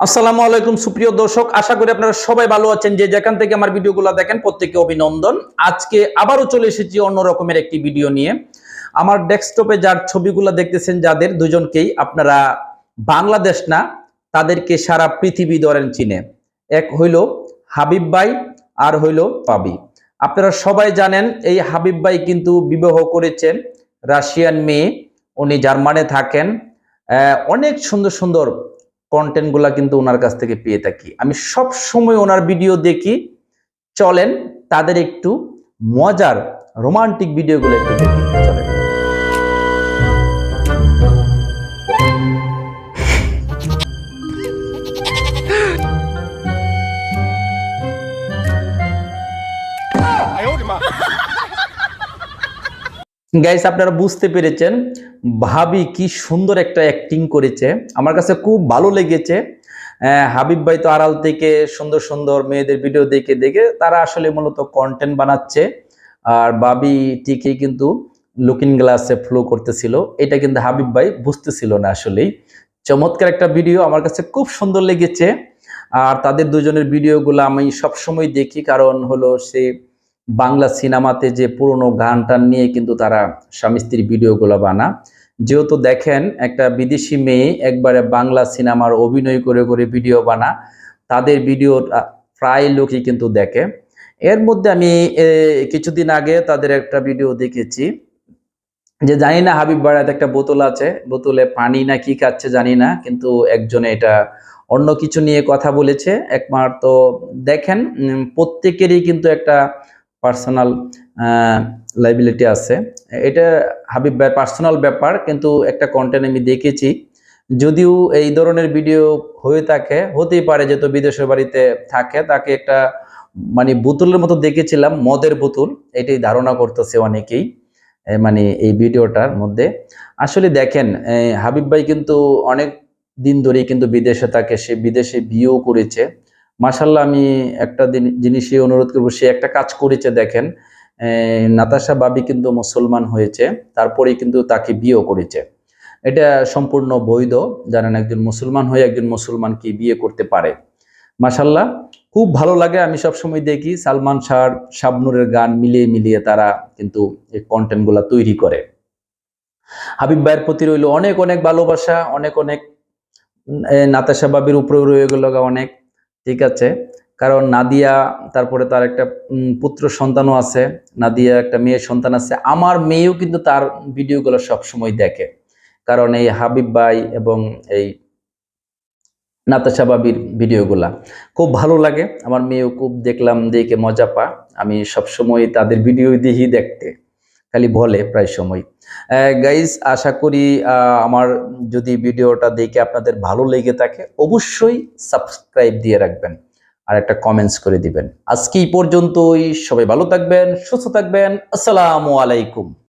আসসালামু আলাইকুম, সুপ্রিয় দর্শক। আশা করি আপনারা সবাই ভালো আছেন। যে যেখান থেকে আমার ভিডিওগুলো দেখেন প্রত্যেকে অভিনন্দন। আজকে আবারও চলে এসেছি অন্য রকমের একটি ভিডিও নিয়ে। আমার ডেস্কটপে যার ছবিগুলো দেখতেছেন, যাদের দুজনকেই আপনারা বাংলাদেশ না, তাদেরকে সারা পৃথিবী ধরেন চিনে। এক হইল হাবিব ভাই, আর হইল পাবি। আপনারা সবাই জানেন, এই হাবিব ভাই কিন্তু বিবাহ করেছেন রাশিয়ান মেয়ে। উনি জার্মানে থাকেন। অনেক সুন্দর সুন্দর কন্টেন্টগুলা কিন্তু ওনার কাছ থেকে পেয়ে থাকি। আমি সব সময় ওনার ভিডিও দেখি, চলেন তাদের একটু মজার রোমান্টিক ভিডিওগুলো একটু দেখি, চলেন। গাইস আপনারা বুঝতে পেরেছেন, ভাবি কি সুন্দর একটা অ্যাক্টিং করেছে। আমার কাছে খুব ভালো লেগেছে। হাবিব ভাই তো আড়াল থেকে সুন্দর সুন্দর মেয়েদের ভিডিও দেখে দেখে তারা আসলে মূলত কন্টেন্ট বানাচ্ছে। আর বাবি ঠিকই কিন্তু লুকিং গ্লাসে ফ্লো করতেছিল। এটা কিন্তু হাবিব ভাই বুঝতেছিল না আসলেই। চমৎকার একটা ভিডিও আমার কাছে খুব সুন্দর লেগেছে। আর তাদের দুজনের ভিডিওগুলো আমি সবসময় দেখি, কারণ হলো সে বাংলা সিনেমাতে যে পুরনো গান টান নিয়ে কিন্তু তারা স্বামী স্ত্রীর ভিডিওগুলো বানা যেহেতু দেখেন, একটা বিদেশি মেয়ে একবারে বাংলা সিনেমার অভিনয় করে করে ভিডিও বানা তাদের ভিডিও প্রায় লোকই কিন্তু দেখে। এর মধ্যে আমি কিছুদিন আগে তাদের একটা ভিডিও দেখেছি। যে জানি না হাবিব বাড়াতে একটা বোতল আছে, বোতলে পানি না কি খাচ্ছে জানি না, কিন্তু একজনে এটা অন্য কিছু নিয়ে কথা বলেছে। একমাত্র দেখেন প্রত্যেকেরই কিন্তু একটা পার্সোনাল লাইবিলিটি আছে। এটা হাবিব ভাইয়ের পার্সোনাল ব্যাপার, কিন্তু একটা কন্টেন্ট আমি দেখেছি। যদিও এই ধরনের ভিডিও হয়ে থাকে, হতেই পারে যে তো বিদেশের বাড়িতে থাকে, তাকে একটা মানে বোতলের মতো দেখেছিলাম, মদের বোতল। এটাই ধারণা করতেছে অনেকেই মানে এই ভিডিওটার মধ্যে। আসলে দেখেন হাবিব ভাই কিন্তু অনেক দিন ধরেই কিন্তু বিদেশে থাকে সে বিদেশে বিয়েও করেছে। মাসাল্লাহ আমি একটা জিনিসই অনুরোধ করব, সে একটা কাজ করেছে দেখেন নাতাশা বাবি কিন্তু মুসলমান হয়েছে, তারপরেই কিন্তু তাকে বিয়েও করেছে। এটা সম্পূর্ণ বৈধ, জানেন একজন মুসলমান হয়ে একজন মুসলমানকে বিয়ে করতে পারে। মাসাল্লাহ খুব ভালো লাগে, আমি সবসময় দেখি সালমান শাহ, শাবনুরের গান মিলিয়ে মিলিয়ে তারা কিন্তু এই কন্টেন্টগুলো তৈরি করে। হাবিব ভাইয়ের প্রতি রইল অনেক অনেক ভালোবাসা, অনেক অনেক নাতাশা বাবির উপরেও রয়ে গেল অনেক। ঠিক আছে? কারণ নাদিয়া, তারপরে তার একটা পুত্র সন্তানও আছে। নাদিয়া একটা মেয়ের সন্তান আছে। আমার মেয়েও কিন্তু তার ভিডিওগুলো সব সময় দেখে। কারণ এই হাবিব ভাই এবং এই নাতাশা বাবির ভিডিওগুলা খুব ভালো লাগে। আমার মেয়েও খুব দেখলাম, দেখে মজা পা। আমি সব সময় তাদের ভিডিও দিয়েই দেখতে। খালি বলে প্রায় সময়। গাইজ আশা করি আমার যদি ভিডিওটা দেখে আপনাদের ভালো লেগে থাকে, অবশ্যই সাবস্ক্রাইব দিয়ে রাখবেন আর একটা কমেন্টস করে দিবেন। আজকে এই পর্যন্তই। সবাই ভালো থাকবেন, সুস্থ থাকবেন। আসসালামু আলাইকুম।